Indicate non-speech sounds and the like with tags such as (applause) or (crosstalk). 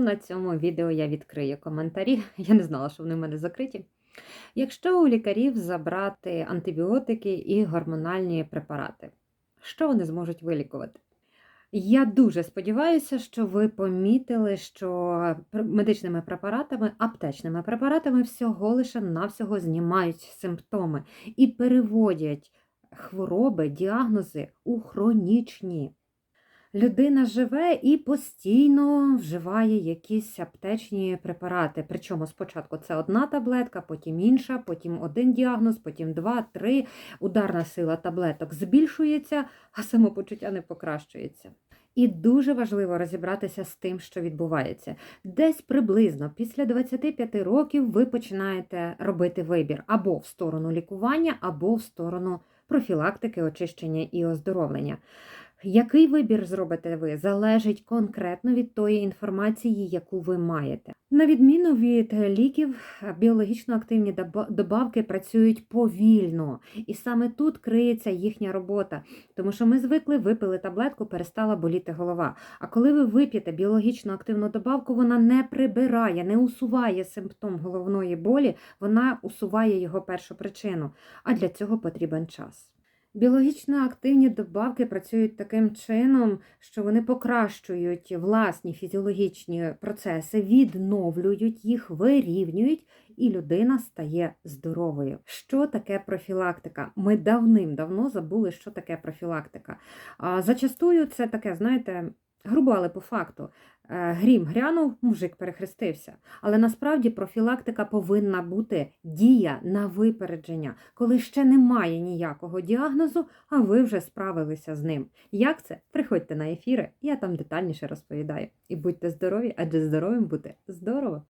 на цьому відео я відкрию коментарі. (laughs) Я не знала, що вони в мене закриті. Якщо у лікарів забрати антибіотики і гормональні препарати, що вони зможуть вилікувати? Я дуже сподіваюся, що ви помітили, що медичними препаратами, аптечними препаратами всього лише навсього знімають симптоми і переводять хвороби, діагнози у хронічні. Людина живе і постійно вживає якісь аптечні препарати. Причому спочатку це одна таблетка, потім інша, потім один діагноз, потім два, три. Ударна сила таблеток збільшується, а самопочуття не покращується. І дуже важливо розібратися з тим, що відбувається. Десь приблизно після 25 років ви починаєте робити вибір або в сторону лікування, або в сторону профілактики, очищення і оздоровлення. Який вибір зробите ви, залежить конкретно від тої інформації, яку ви маєте. На відміну від ліків, біологічно активні добавки працюють повільно, і саме тут криється їхня робота, тому що ми звикли випили таблетку, перестала боліти голова. А коли ви вип'єте біологічно активну добавку, вона не прибирає, не усуває симптом головної болі, вона усуває його першу причину. А для цього потрібен час. Біологічно активні добавки працюють таким чином, що вони покращують власні фізіологічні процеси, відновлюють їх, вирівнюють, і людина стає здоровою. Що таке профілактика? Ми давним-давно забули, що таке профілактика. Зачастую це таке, знаєте, грубо, але по факту. Е, Грім грянув, мужик перехрестився. Але насправді профілактика повинна бути дія на випередження, коли ще немає ніякого діагнозу, а ви вже справилися з ним. Як це? Приходьте на ефіри, я там детальніше розповідаю. І будьте здорові, адже здоровим бути здорово!